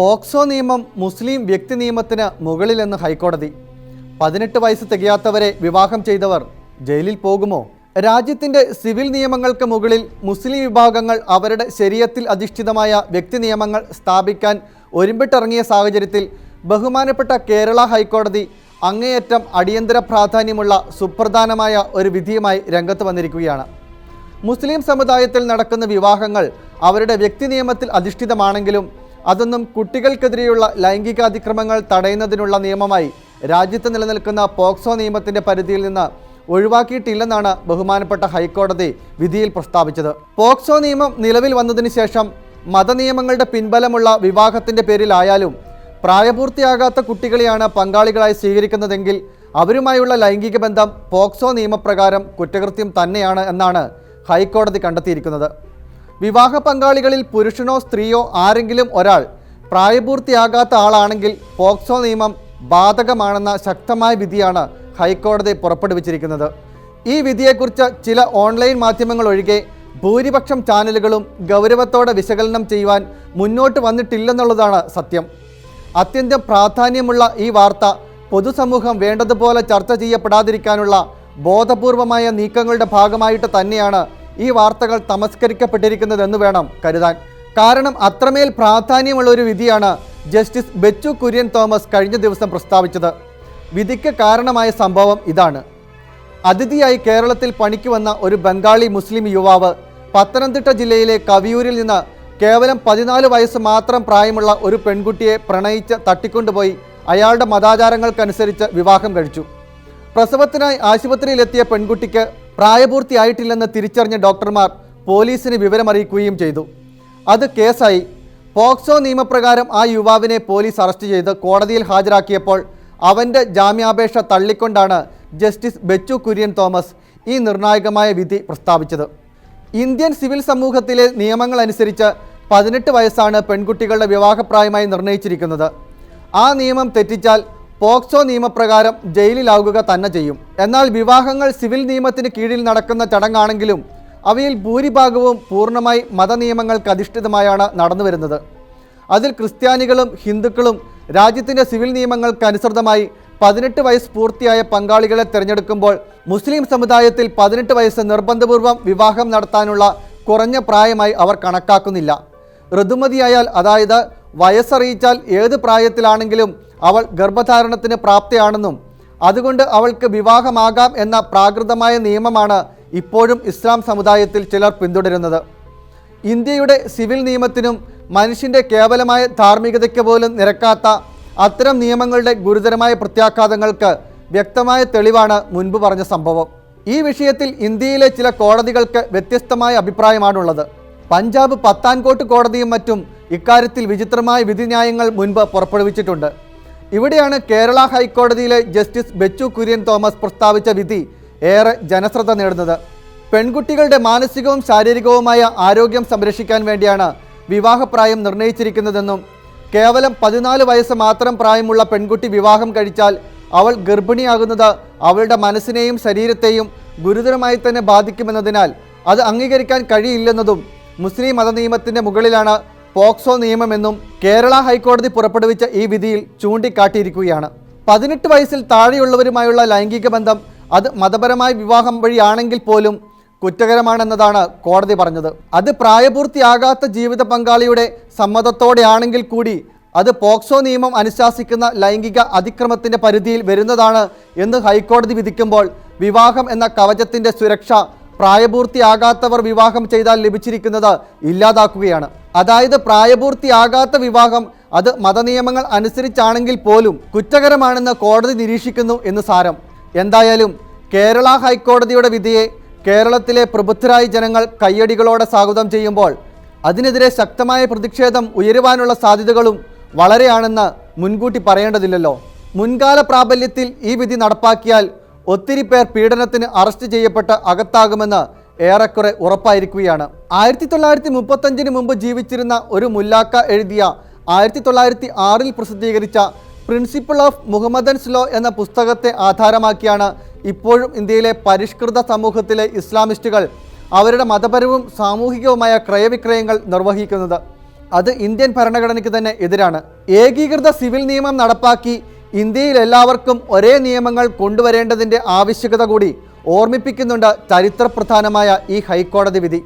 POCSO നിയമം മുസ്ലിം വ്യക്തി നിയമത്തിന് മുകളിലെന്ന് ഹൈക്കോടതി. പതിനെട്ട് വയസ്സ് തികയാത്തവരെ വിവാഹം ചെയ്തവർ ജയിലിൽ പോകുമോ? രാജ്യത്തിന്റെ സിവിൽ നിയമങ്ങൾക്ക് മുകളിൽ മുസ്ലിം വിഭാഗങ്ങൾ അവരുടെ ശരീരത്തിൽ അധിഷ്ഠിതമായ വ്യക്തി നിയമങ്ങൾ സ്ഥാപിക്കാൻ ഒരുമ്പിട്ടിറങ്ങിയ സാഹചര്യത്തിൽ ബഹുമാനപ്പെട്ട കേരള ഹൈക്കോടതി അങ്ങേയറ്റം അടിയന്തര പ്രാധാന്യമുള്ള സുപ്രധാനമായ ഒരു വിധിയുമായി രംഗത്ത് വന്നിരിക്കുകയാണ്. മുസ്ലിം സമുദായത്തിൽ നടക്കുന്ന വിവാഹങ്ങൾ അവരുടെ വ്യക്തി നിയമത്തിൽ അധിഷ്ഠിതമാണെങ്കിലും അതൊന്നും കുട്ടികൾക്കെതിരെയുള്ള ലൈംഗികാതിക്രമങ്ങൾ തടയുന്നതിനുള്ള നിയമമായി രാജ്യത്ത് നിലനിൽക്കുന്ന പോക്സോ നിയമത്തിന്റെ പരിധിയിൽ നിന്ന് ഒഴിവാക്കിയിട്ടില്ലെന്നാണ് ബഹുമാനപ്പെട്ട ഹൈക്കോടതി വിധിയിൽ പ്രസ്താവിച്ചത്. പോക്സോ നിയമം നിലവിൽ വന്നതിന് ശേഷം മതനിയമങ്ങളുടെ പിൻബലമുള്ള വിവാഹത്തിന്റെ പേരിലായാലും പ്രായപൂർത്തിയാകാത്ത കുട്ടികളെയാണ് പങ്കാളികളായി സ്വീകരിക്കുന്നതെങ്കിൽ അവരുമായുള്ള ലൈംഗിക ബന്ധം പോക്സോ നിയമപ്രകാരം കുറ്റകൃത്യം തന്നെയാണ് എന്നാണ് ഹൈക്കോടതി കണ്ടെത്തിയിരിക്കുന്നത്. വിവാഹ പങ്കാളികളിൽ പുരുഷനോ സ്ത്രീയോ ആരെങ്കിലും ഒരാൾ പ്രായപൂർത്തിയാകാത്ത ആളാണെങ്കിൽ പോക്സോ നിയമം ബാധകമാണെന്ന ശക്തമായ വിധിയാണ് ഹൈക്കോടതി പുറപ്പെടുവിച്ചിരിക്കുന്നത്. ഈ വിധിയെക്കുറിച്ച് ചില ഓൺലൈൻ മാധ്യമങ്ങൾ ഒഴികെ ഭൂരിപക്ഷം ചാനലുകളും ഗൗരവത്തോടെ വിശകലനം ചെയ്യുവാൻ മുന്നോട്ട് വന്നിട്ടില്ലെന്നുള്ളതാണ് സത്യം. അത്യന്തം പ്രാധാന്യമുള്ള ഈ വാർത്ത പൊതുസമൂഹം വേണ്ടതുപോലെ ചർച്ച ചെയ്യപ്പെടാതിരിക്കാനുള്ള ബോധപൂർവമായ നീക്കങ്ങളുടെ ഭാഗമായിട്ട് തന്നെയാണ് ഈ വാർത്തകൾ തമസ്കരിക്കപ്പെട്ടിരിക്കുന്നതെന്ന് വേണം കരുതാൻ. കാരണം അത്രമേൽ പ്രാധാന്യമുള്ള ഒരു വിധിയാണ് ജസ്റ്റിസ് ബെച്ചു കുര്യൻ തോമസ് കഴിഞ്ഞ ദിവസം പ്രസ്താവിച്ചത്. വിധിക്ക് കാരണമായ സംഭവം ഇതാണ്. അതിഥിയായി കേരളത്തിൽ പണിക്ക് വന്ന ഒരു ബംഗാളി മുസ്ലിം യുവാവ് പത്തനംതിട്ട ജില്ലയിലെ കവിയൂരിൽ നിന്ന് കേവലം പതിനാല് വയസ്സ് മാത്രം പ്രായമുള്ള ഒരു പെൺകുട്ടിയെ പ്രണയിച്ച് തട്ടിക്കൊണ്ടുപോയി. അയാളുടെ മതാചാരങ്ങൾക്കനുസരിച്ച് വിവാഹം കഴിച്ചു. പ്രസവത്തിനായി ആശുപത്രിയിലെത്തിയ പെൺകുട്ടിക്ക് പ്രായപൂർത്തിയായിട്ടില്ലെന്ന് തിരിച്ചറിഞ്ഞ ഡോക്ടർമാർ പോലീസിന് വിവരമറിയിക്കുകയും ചെയ്തു. അത് കേസായി. പോക്സോ നിയമപ്രകാരം ആ യുവാവിനെ പോലീസ് അറസ്റ്റ് ചെയ്ത് കോടതിയിൽ ഹാജരാക്കിയപ്പോൾ അവന്റെ ജാമ്യാപേക്ഷ തള്ളിക്കൊണ്ടാണ് ജസ്റ്റിസ് ബെച്ചു കുര്യൻ തോമസ് ഈ നിർണായകമായ വിധി പ്രസ്താവിച്ചത്. ഇന്ത്യൻ സിവിൽ സമൂഹത്തിലെ നിയമങ്ങൾ അനുസരിച്ച് പതിനെട്ട് വയസ്സാണ് പെൺകുട്ടികളുടെ വിവാഹപ്രായമായി നിർണയിച്ചിരിക്കുന്നത്. ആ നിയമം തെറ്റിച്ചാൽ പോക്സോ നിയമപ്രകാരം ജയിലിലാവുക തന്നെ ചെയ്യും. എന്നാൽ വിവാഹങ്ങൾ സിവിൽ നിയമത്തിന് കീഴിൽ നടക്കുന്ന ചടങ്ങാണെങ്കിലും അവയിൽ ഭൂരിഭാഗവും പൂർണമായി മതനിയമങ്ങൾക്ക് അധിഷ്ഠിതമായാണ് നടന്നു വരുന്നത്. അതിൽ ക്രിസ്ത്യാനികളും ഹിന്ദുക്കളും രാജ്യത്തിന്റെ സിവിൽ നിയമങ്ങൾക്ക് അനുസൃതമായി പതിനെട്ട് വയസ്സ് പൂർത്തിയായ പങ്കാളികളെ തിരഞ്ഞെടുക്കുമ്പോൾ മുസ്ലിം സമുദായത്തിൽ പതിനെട്ട് വയസ്സ് നിർബന്ധപൂർവം വിവാഹം നടത്താനുള്ള കുറഞ്ഞ പ്രായമായി അവർ കണക്കാക്കുന്നില്ല. ഋതുമതിയായാൽ അതായത് വയസ്സറിയിച്ചാൽ ഏത് പ്രായത്തിലാണെങ്കിലും അവൾ ഗർഭധാരണത്തിന് പ്രാപ്തിയാണെന്നും അതുകൊണ്ട് അവൾക്ക് വിവാഹമാകാം എന്ന പ്രാകൃതമായ നിയമമാണ് ഇപ്പോഴും ഇസ്ലാം സമുദായത്തിൽ ചിലർ പിന്തുടരുന്നത്. ഇന്ത്യയുടെ സിവിൽ നിയമത്തിനും മനുഷ്യന്റെ കേവലമായ ധാർമ്മികതയ്ക്ക് പോലും നിരക്കാത്ത അത്തരം നിയമങ്ങളുടെ ഗുരുതരമായ പ്രത്യാഘാതങ്ങൾക്ക് വ്യക്തമായ തെളിവാണ് മുൻപ് പറഞ്ഞ സംഭവം. ഈ വിഷയത്തിൽ ഇന്ത്യയിലെ ചില കോടതികൾക്ക് വ്യത്യസ്തമായ അഭിപ്രായമാണുള്ളത്. പഞ്ചാബ് പത്താൻകോട്ട് കോടതിയും മറ്റും ഇക്കാര്യത്തിൽ വിചിത്രമായ വിധിന്യായങ്ങൾ മുൻപ് പുറപ്പെടുവിച്ചിട്ടുണ്ട്. ഇവിടെയാണ് കേരള ഹൈക്കോടതിയിലെ ജസ്റ്റിസ് ബെച്ചു കുര്യൻ തോമസ് പ്രസ്താവിച്ച വിധി ഏറെ ജനശ്രദ്ധ നേടുന്നത്. പെൺകുട്ടികളുടെ മാനസികവും ശാരീരികവുമായ ആരോഗ്യം സംരക്ഷിക്കാൻ വേണ്ടിയാണ് വിവാഹപ്രായം നിർണയിച്ചിരിക്കുന്നതെന്നും കേവലം പതിനാല് വയസ്സ് മാത്രം പ്രായമുള്ള പെൺകുട്ടി വിവാഹം കഴിച്ചാൽ അവൾ ഗർഭിണിയാകുന്നത് അവളുടെ മനസ്സിനെയും ശരീരത്തെയും ഗുരുതരമായി തന്നെ ബാധിക്കുമെന്നതിനാൽ അത് അംഗീകരിക്കാൻ കഴിയില്ലെന്നതും മുസ്ലിം മതനിയമത്തിന്റെ മുകളിലാണ് പോക്സോ നിയമമെന്നും കേരള ഹൈക്കോടതി പുറപ്പെടുവിച്ച ഈ വിധിയിൽ ചൂണ്ടിക്കാട്ടിയിരിക്കുകയാണ്. പതിനെട്ട് വയസ്സിൽ താഴെയുള്ളവരുമായുള്ള ലൈംഗിക ബന്ധം അത് മതപരമായ വിവാഹം വഴിയാണെങ്കിൽ പോലും കുറ്റകരമാണെന്നതാണ് കോടതി പറഞ്ഞത്. അത് പ്രായപൂർത്തിയാകാത്ത ജീവിത പങ്കാളിയുടെ സമ്മതത്തോടെയാണെങ്കിൽ കൂടി അത് പോക്സോ നിയമം അനുശാസിക്കുന്ന ലൈംഗിക അതിക്രമത്തിന്റെ പരിധിയിൽ വരുന്നതാണ് എന്ന് ഹൈക്കോടതി വിധിക്കുമ്പോൾ വിവാഹം എന്ന കവചത്തിന്റെ സുരക്ഷ പ്രായപൂർത്തിയാകാത്തവർ വിവാഹം ചെയ്താൽ ലഭിച്ചിരിക്കുന്നത് ഇല്ലാതാക്കുകയാണ്. അതായത് പ്രായപൂർത്തിയാകാത്ത വിവാഹം അത് മതനിയമങ്ങൾ അനുസരിച്ചാണെങ്കിൽ പോലും കുറ്റകരമാണെന്ന് കോടതി നിരീക്ഷിക്കുന്നു എന്ന് സാരം. എന്തായാലും കേരള ഹൈക്കോടതിയുടെ വിധിയെ കേരളത്തിലെ പ്രബുദ്ധരായ ജനങ്ങൾ കയ്യടികളോടെ സ്വാഗതം ചെയ്യുമ്പോൾ അതിനെതിരെ ശക്തമായ പ്രതിഷേധം ഉയരുവാനുള്ള സാധ്യതകളും വളരെയാണെന്ന് മുൻകൂട്ടി പറയേണ്ടതില്ലല്ലോ. മുൻകാല പ്രാബല്യത്തിൽ ഈ വിധി നടപ്പാക്കിയാൽ ഒത്തിരി പേർ പീഡനത്തിന് അറസ്റ്റ് ചെയ്യപ്പെട്ട് അകത്താകുമെന്ന് ഏറെക്കുറെ ഉറപ്പായിരിക്കുകയാണ്. ആയിരത്തി തൊള്ളായിരത്തി മുപ്പത്തഞ്ചിന് മുമ്പ് ജീവിച്ചിരുന്ന ഒരു മുല്ലാക്ക എഴുതിയ ആയിരത്തി തൊള്ളായിരത്തി ആറിൽ പ്രസിദ്ധീകരിച്ച പ്രിൻസിപ്പിൾ ഓഫ് മുഹമ്മദൻസ് ലോ എന്ന പുസ്തകത്തെ ആധാരമാക്കിയാണ് ഇപ്പോഴും ഇന്ത്യയിലെ പരിഷ്കൃത സമൂഹത്തിലെ ഇസ്ലാമിസ്റ്റുകൾ അവരുടെ മതപരവും സാമൂഹികവുമായ ക്രയവിക്രയങ്ങൾ നിർവഹിക്കുന്നത്. അത് ഇന്ത്യൻ ഭരണഘടനയ്ക്ക് തന്നെ എതിരാണ്. ഏകീകൃത സിവിൽ നിയമം നടപ്പാക്കി ഇന്ത്യയിൽ എല്ലാവർക്കും ഒരേ നിയമങ്ങൾ കൊണ്ടുവരേണ്ടതിന്റെ ആവശ്യകത കൂടി ഓർമ്മിപ്പിക്കുന്നുണ്ട് ചരിത്രപ്രധാനമായ ഈ ഹൈക്കോടതി വിധി.